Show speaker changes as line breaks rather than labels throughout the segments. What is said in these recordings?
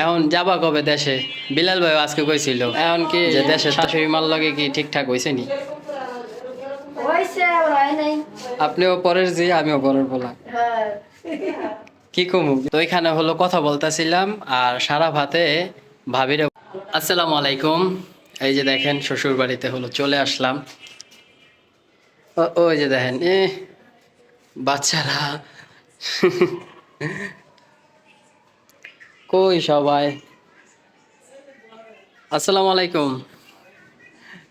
এখন যাবা কবে দেশে? বিলাল ভাই আজকে কইছিল, এখন কি যে দেশে শাশুড়ি মাল লগে কি ঠিকঠাক হয়েছে নি? আপনিও পরের জি, আমিও পরের বলা কি কমু? তো এখানে হলো কথা বলতেছিলাম, আর সারা ভাতে ভাবির আসসালামু আলাইকুম। এই যে দেখেন শ্বশুর বাড়িতে হলো চলে আসলাম। ওই যে দেখেন এ বাচ্চারা কই সবাই? আসসালামু আলাইকুম।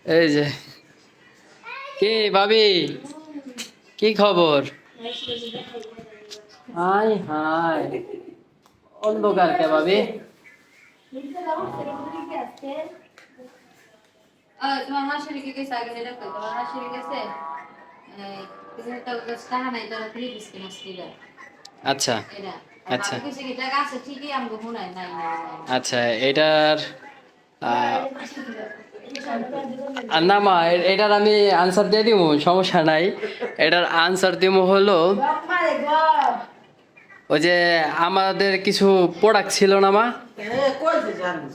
এই যে। কি ভাবি? কি খবর? Hi hi. অন্ধকার কে ভাবি?
তোমার
আচ্ছা আচ্ছা। আচ্ছা এটার না মা এটার আমি আনসার দিয়ে দিব সমস্যা নাই এটার আনসার দিব হলো ওই যে আমাদের কিছু প্রোডাক্ট ছিল না মা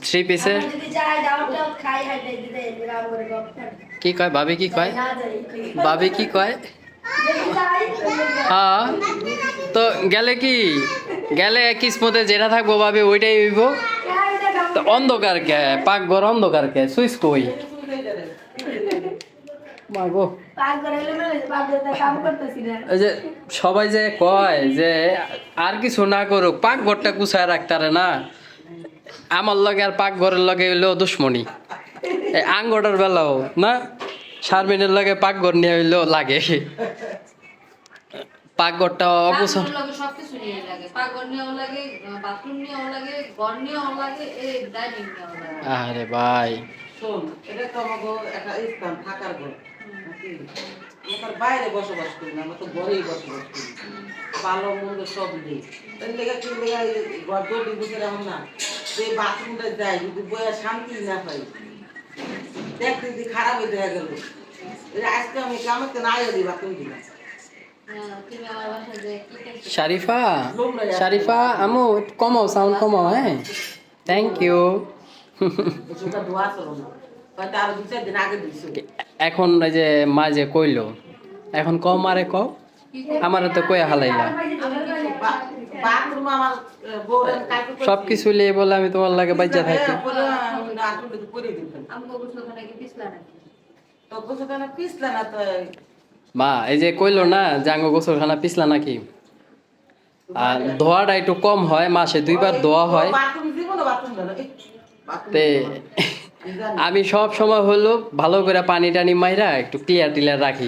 থ্রি পিসের কি কয় ভাবি কি কয় ভাবি কি কয় হ্যাঁ তো গেলে কি? গেলে কিসমতে যেটা থাকব ভাবে, ওইটাই হইব। তো অন্ধকার কে? পাকঘর অন্ধকার কে? সুইচ কই? যে সবাই যে কয় যে আর কিছু না করুক, পাকঘরটা গুছায় রাখতারে না? আমার লগে আর পাকঘরের লগে হইল দুশ্মনী। আঙ্গটার বেলাও, না? শারমিনের লগে পাকঘর নিয়ে হইলেও লাগে। পাকঘরটা
লগে সবকিছু নিয়ে লাগে। পাকঘর নিয়েও লাগে বাথরুম নিয়েও লাগে ঘর নিয়েও লাগে এই ডাইনিং নিয়েও লাগে।
আরে ভাই।
শোন এটা তো আমাকে একটা স্থান থাকার ঘর। নাকি? আমরা বাইরে বসবাস করি না আমরা তো ঘরেই বসবাস করি। ভালো মন্দ সব নেই। তাই লেগে কি লেগে ঘর দৌড়ি এখন না? যে বাথরুমটা যায় যদি বইয়া শান্তি না পাই দেখতে যদি খারাপ হয়ে দেখা গেল। আজকে আমি কামাতে না আইয়া বাথরুম দিলাম।
শারিফা শারিফা, আমু কমাও সাউন্ড কমাও হ্যাঁ? থ্যাংক ইউ এখন ওই যে মা যে কইলো, এখন কম আরে কও, আমার তো কইয়া হালাইলা। সব কিছু লিয়ে বলে আমি তোমার লাগে বাচ্চা থাকি।
তো না, তো
মা এই যে কইলো না জাঙ্গ গোসলখানা পিছলা নাকি? আর ধোয়াটা একটু কম হয় মাসে দুইবার ধোয়া হয়। তে আমি সব সময় হলো ভালো করে পানি টানি মাইরা একটু ক্লিয়ার টিলিয়ার রাখি।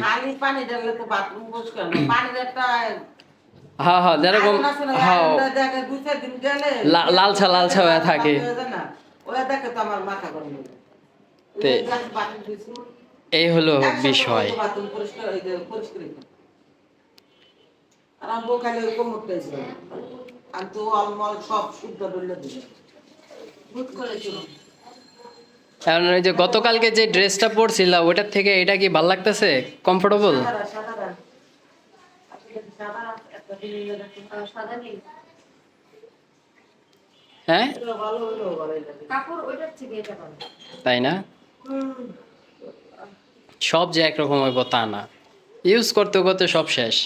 হ্যাঁ হ্যাঁ যেরকম হ্যাঁ।
আয়রনটা দেখে দুই চার দিন গেলে
লা- লালচা লালচা হয়ে থাকে।
তো
এই হলো বিষয়। কারণ ওই যে গতকালকে যে ড্রেসটা পরছিলা ওটার থেকে এটা কি ভালো লাগতেছে? কমফোর্টেবল। হ্যাঁ?
ভালো হলো ভালো লাগে।
কাপড় ওইটার থেকে এটা ভালো।
তাই না? সব যে একরকম হইব তা না। ইউজ করতে করতে সব শেষ।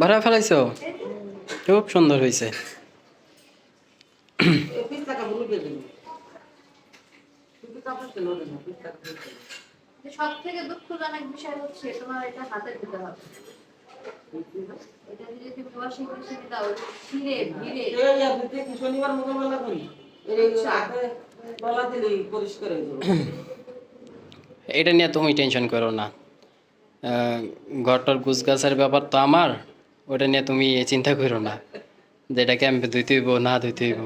ভরা
ফেলাইছো? খুব সুন্দর হয়েছে
কাপড়
যে সব থেকে দুঃখজনক বিষয় হচ্ছে তোমার এটা হাতে দিতে হবে। এটা যদি তুমি ওয়াশিং মেশিনে দাও ছিঁড়ে ভিড়ে
এই আর দুটো কি শনিবার মঙ্গলবার করি গলা দিলেই পরিষ্কার হয়ে যাবে।
এটা নিয়ে তুমি টেনশন করো না। আহ, ঘরটার গুছ গাছের ব্যাপার তো আমার ওটা নিয়ে তুমি চিন্তা করো না। যেটা আমি ধুইতে হইব না ধুইতে হইব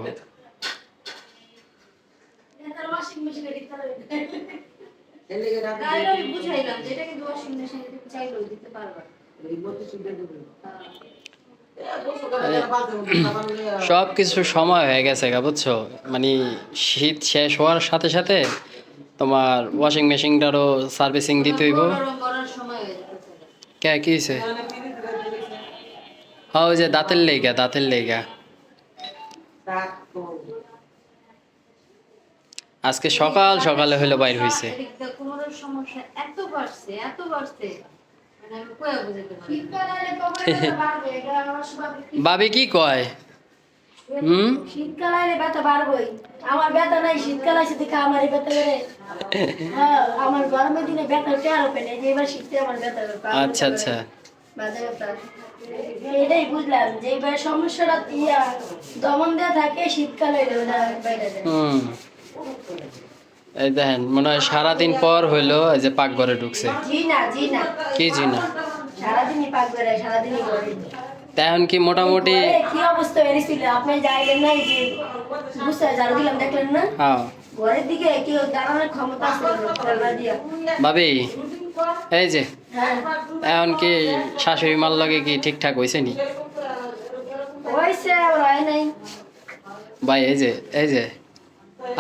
ওয়াশিং মেশিনে দিতে হবে
এই লেগে রাতে
তাই আমি বুঝাইলাম যে এটা কিন্তু ওয়াশিং মেশিনে তুমি চাইলেও দিতে পারবা।
এই মধ্যে শুধু দেবে।
আহ,
সব কিছু সময় হয়ে গেছে গা বুঝছ? মানে শীত শেষ হওয়ার সাথে সাথে তোমার ওয়াশিং মেশিনটারও সার্ভিসিং দিতে হইব। কে কি হয়েছে হ্যাঁ ওই যে দাঁতের লেগা দাঁতের লেগা। আজকে সকাল সকালে হইল বাইর হইছে। ভাবি কি কয়? হুম?
ব্যথা আমার ব্যথা নাই শীতকাল আমার গরমের দিনে ব্যথা এবার শীতে আমার ব্যথা
আচ্ছা আচ্ছা।
এটাই বুঝলাম যে এবার সমস্যাটা দমন থাকে শীতকালে
এই দেখেন মনে হয় সারাদিন পর হইল এই যে পাকঘরে ঢুকছে।
জি জি না
কি জিনা?
সারাদিনই পাক বেড়ায় সারাদিনই করে
তা এখন কি মোটামুটি
ঘরে কি অবস্থা বেরিয়েছিল আপনি যাইলেন না যে বুঝতে ঝাড়ু দিলাম দেখলেন না?
হ্যাঁ।
ঘরের দিকে দাঁড়ানোর ক্ষমতা
ভাবি এই যে
হ্যাঁ।
এখন কি শাশুড়ি মার লগে কি ঠিকঠাক হয়েছে নি?
হয়েছে নাই।
ভাই এই যে এই যে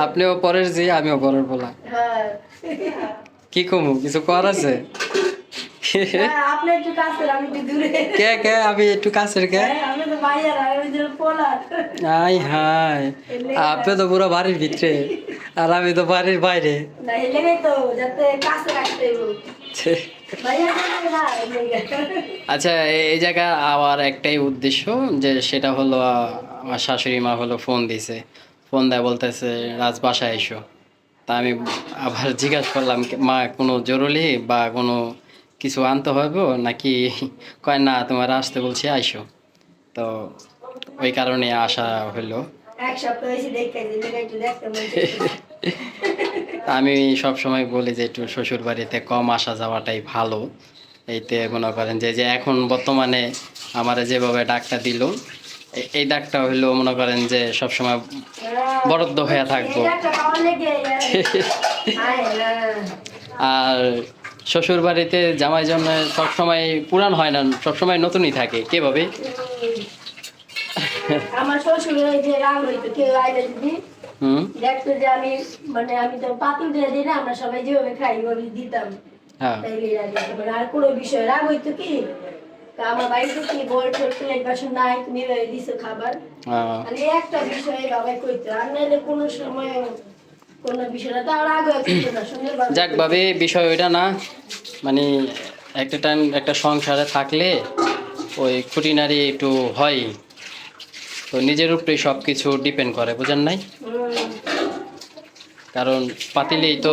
আপনিও পরের জি, আমিও পরের বলা কি কমু, কিছু কর আছে? কে কে, আমি একটু কাছের কে? আই হাই আপনি তো পুরো বাড়ির ভিতরে, আর আমি তো বাড়ির বাইরে। আচ্ছা এই জায়গায় আমার একটাই উদ্দেশ্য, যে সেটা হলো আমার শাশুড়ি মা হলো ফোন দিছে। ফোন দেয় বলতেছে রাজ বাসায় এসো। তা আমি আবার জিজ্ঞাসা করলাম মা কোনো জরুরি বা কোনো কিছু আনতে হবে নাকি কয় না তোমার আসতে বলছি আইসো। তো ওই কারণে আসা হলো আমি সব সময় বলি যে একটু শ্বশুর বাড়িতে কম আসা যাওয়াটাই ভালো। এইতে মনে করেন যে যে এখন বর্তমানে আমার যেভাবে ডাকটা দিল এই দাগটা হইল মনে করেন যে সব সময়
হ্যাঁ,
বরাদ্দ হয়ে থাকব। আর শ্বশুর বাড়িতে জামাই জন্য সবসময় পুরান হয় না সবসময় নতুনই থাকে। কে ভাবে?
আমার শ্বশুর ওই যে রাগ হইতো কেউ আইলে যদি দেখতো যে আমি মানে আমি তো পাতিল দিয়ে দিই না আমরা সবাই যেভাবে খাই ওভাবে দিতাম।
হ্যাঁ।
তাইলে। মানে আর কোনো বিষয় রাগ হইতো কি? তা আমার বাড়িতে কি বল টোল প্লেট বাসন নাই তুমি দিছো খাবার। মানে একটা বিষয়ে বাবাই কইতো আর নাইলে কোনো সময় কোনো বিষয়টা তাও রাগ হয়ে করতো না সুন্দর
যাক ভাবে বিষয় ওইটা না। মানে একটা টাইম একটা সংসারে থাকলে ওই খুঁটিনারি একটু হয়। তো নিজের উপরেই সব কিছু ডিপেন্ড করে বুঝেন নাই? কারণ পাতিলেই তো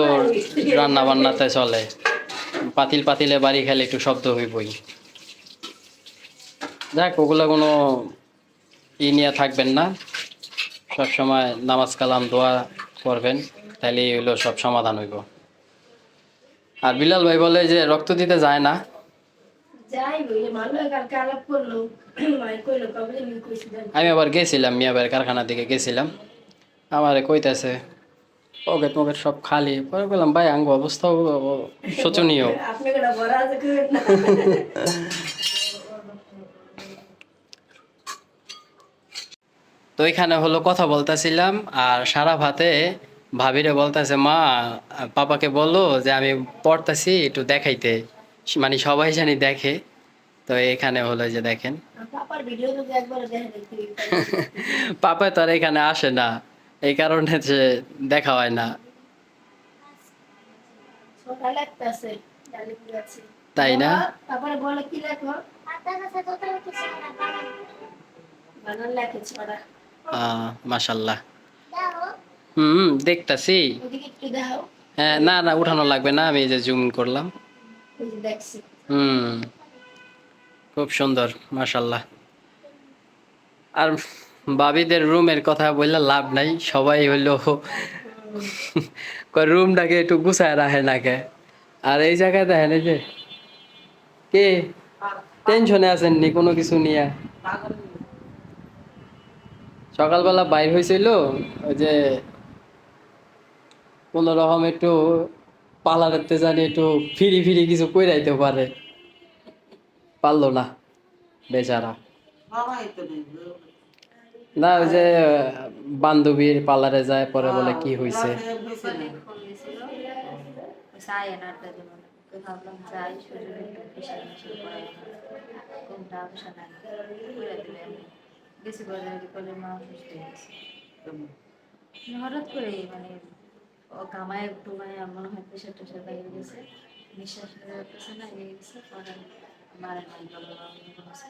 রান্না বান্নাতে চলে। পাতিল পাতিলে বাড়ি খেলে একটু শব্দ হইবই। যাক ওগুলো কোনো ই নিয়ে থাকবেন না। সবসময় নামাজ কালাম দোয়া করবেন তাহলে হইল সব সমাধান হইব। আর বিলাল ভাই বলে যে রক্ত দিতে যায় না।
আমি
আবার গেছিলাম মিয়া ভাইয়ের কারখানার দিকে গেছিলাম। আমারে কইতেছে পকেট মকেট সব খালি। পরে বললাম ভাই আঙ্গ অবস্থা শোচনীয়
আপনাকে না বড় আছে কইবেন না
তো এখানে হলো কথা বলতেছিলাম আর সারা ভাতে ভাবিরে বলতেছে মা পাপাকে বলো যে আমি পড়তেছি একটু দেখাইতে। মানে সবাই জানি দেখে। তো এখানে হলো যে দেখেন। পাপা তো আর এখানে আসে না। এই কারণে যে দেখা হয় না। তাই না?
তারপরে বলে কি লেখো? বানান লেখে
মাসাল্লাহ হুম দেখতাছি। হ্যাঁ না না উঠানো লাগবে না আমি যে জুম করলাম। হুম খুব সুন্দর মাশাল্লাহ আর বাবিদের রুমের কথা বললে লাভ নাই সবাই হইল রুমটাকে একটু গুছায় রাখে নাকে। আর এই জায়গায় দেখেন এই যে কে? টেনশনে আছেননি কোনো কিছু নিয়ে? সকালবেলা বাইর হয়েছিল, ওই যে কোনো রকম একটু পার্লারেতে জানি একটু ফিরি ফিরি কিছু কই কইরাইতে পারে। পারল না, বেচারা। না, ওই যে, বান্ধবীর পার্লারে যায়, পরে বলে কি হয়েছে
ভাবলাম গেছি মা অসুস্থ হয়ে গেছে। হঠাৎ করে মানে একটু মানে মনে হয় প্রেশার টেশার বাইরে গেছে। নিঃশ্বাস না হয়ে গেছে পরে মারে বলছি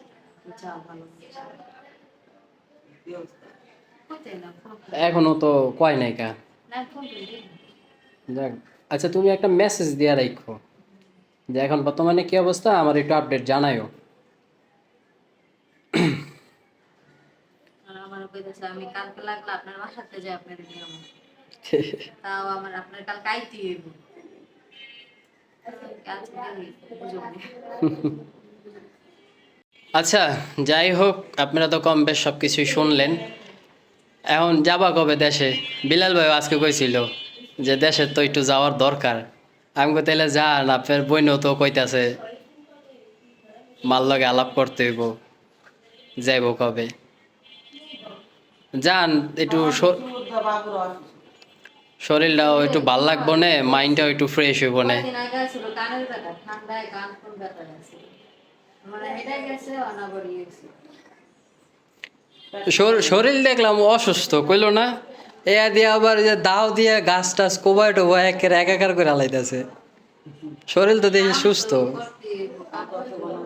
যাও ভালো
এখনও তো কয় নাই কা? যাক আচ্ছা তুমি একটা মেসেজ দিয়ে রাখো যে এখন বর্তমানে কি অবস্থা? আমার একটু আপডেট জানাইও
কইতেছে আমি কালকে লাগলে আপনার বাসাতে যাই আপনার নিয়ম। তাও আমার আপনার কাল কাইতে হইব। নি।
আচ্ছা যাই হোক আপনারা তো কম বেশ সব কিছুই শুনলেন। এখন যাবা কবে দেশে? বিলাল ভাই আজকে কইছিল যে দেশে তো একটু যাওয়ার দরকার। আমি তাইলে যান আপনার বইনও তো কইতাছে মাল লগে আলাপ করতে হইব। যাইব কবে? যান একটু শরীরটাও একটু ভালো লাগবো না মাইন্ডটাও একটু ফ্রেশ হইব না।
মানে
শরীর দেখলাম অসুস্থ কইলো না? এয়া দিয়ে আবার যে দাও দিয়ে গাছ টাছ কোবাই টোবা একের একাকার করে আলাইতেছে। শরীর তো দেখি সুস্থ
করতে হইব, কাম করতে হইব।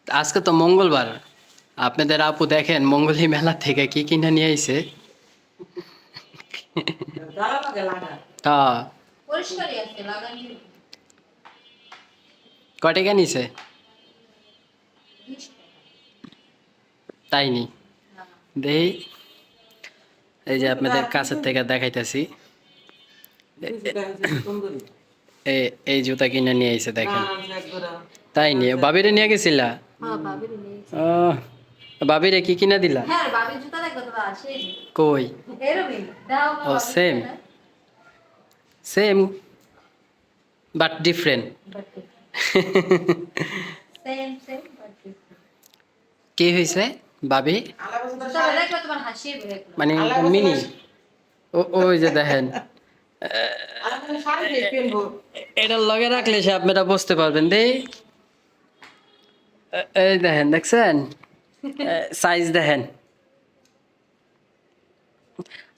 আজকে তো মঙ্গলবার। আপনাদের আপু দেখেন মঙ্গলী মেলা থেকে কি কিনে নিয়ে আইছে?
গালা লাগে লাগা
তা।
পরিষ্কারই আছে লাগানি
কয় টাকা নিছে? তাই নি দেই। এই যে আপনাদের কাছের থেকে দেখাইতেছি। এই জুতা কিনে নিয়ে আইছে দেখেন। তাই নি বাবিরে নিয়ে গেছিলা?
বাবির
আহ, বাবিরে কি কিনা দিলা?
হ্যাঁ বাবির জুতা দেখো তো আছে
কই? ও, same. Same but different. কি হয়েছে বাবি। মানে মিনি। ও ওই যে দেখেন। এটা লগে রাখলে সে আপনারা বুঝতে পারবেন দে এ- এই দেখেন দেখছেন সাইজ দেখেন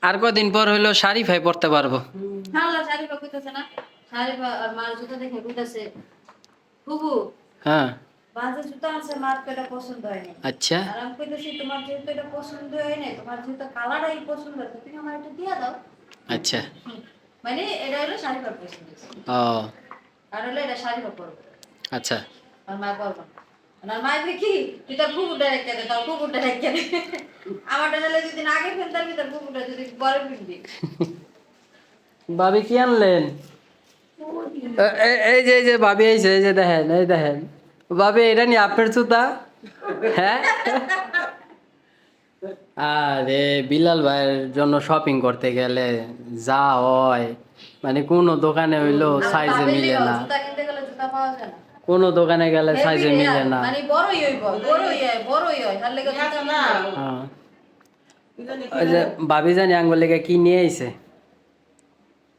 আর কদিন পর হইল শাড়ি ভাই পরতে পারব
হ্যাঁ, না? শাড়ি পা আর মার জুতা দেখে কইতাছে, "বুবু,
হ্যাঁ
বাজে জুতা আছে, মার তো এটা পছন্দ হয় নাই।"
আচ্ছা
আর আমি কইতাছি, "তোমার যেহেতু এটা পছন্দ হয় নাই, তোমার যেহেতু কালারটাই পছন্দ হয়েছে, তুমি আমার এটা দিয়া দাও।"
আচ্ছা।
মানে এটা হলো শাড়ি পা পছন্দ।
ও
আর হলো এটা শাড়ি পা পরবো।
আচ্ছা
আর মা না। মায় দেখি তুই তোর কুকুরটা রেখে দে? তোর কুকুরটা রেখে দে? যদি না আগে ফেলতে পারবি তোর কুকুরটা যদি পরে ফিরবি
ভাবি কি আনলেন? এই যে এই যে ভাবি এই যে দেখেন এই দেখেন। ভাবি এটা নি আপনার জুতা হ্যাঁ? আরে বিলাল ভাইয়ের জন্য শপিং করতে গেলে যা হয় মানে কোনো দোকানে হইল সাইজে মিলে না। কোনো দোকানে গেলে সাইজে মিলে না।
মানে বড়ই হইব বড়ই হয় বড়ই লেগে
না।
ওই যে ভাবি জানি আঙ্গুল লেগে কি নিয়ে আইছে?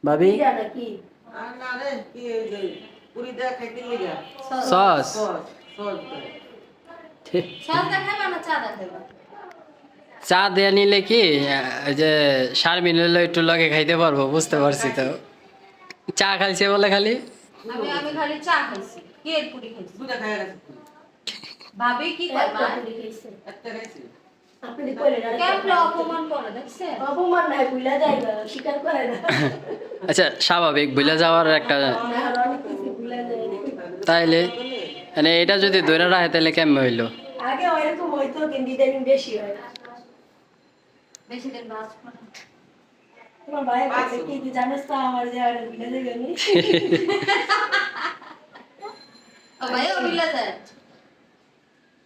ভাবি? সস।
চা
দেয়া নিলে কি যে সার মিলে একটু লগে খাইতে পারব বুঝতে পারছি তো। চা খাইছে বলে খালি?
আমি আমি খালি চা খাইছি। কি এর পুরি খাইছি
দুটা খাইয়া গেছে।
ভাবি কি কয় মা
একটা পুরি খাইছে।
একটা খাইছি।
আপনি কইলেন আর
কেমন অপমান করে দেখছে
অপমান নাই স্বীকার করে না।
আচ্ছা স্বাভাবিক ভুলে যাওয়ার একটা তাইলে মানে এটা যদি ধরে রাখে তাহলে কেমন হইল?
আগে ওইরকম হইতো কিন্তু ইদানিং বেশি হয়।
বেশি দিন না
তোমার ভাই কি জানিস তো আমার যে আর ভুলে যাবে আমি
ও ভাই ও মিলে যায়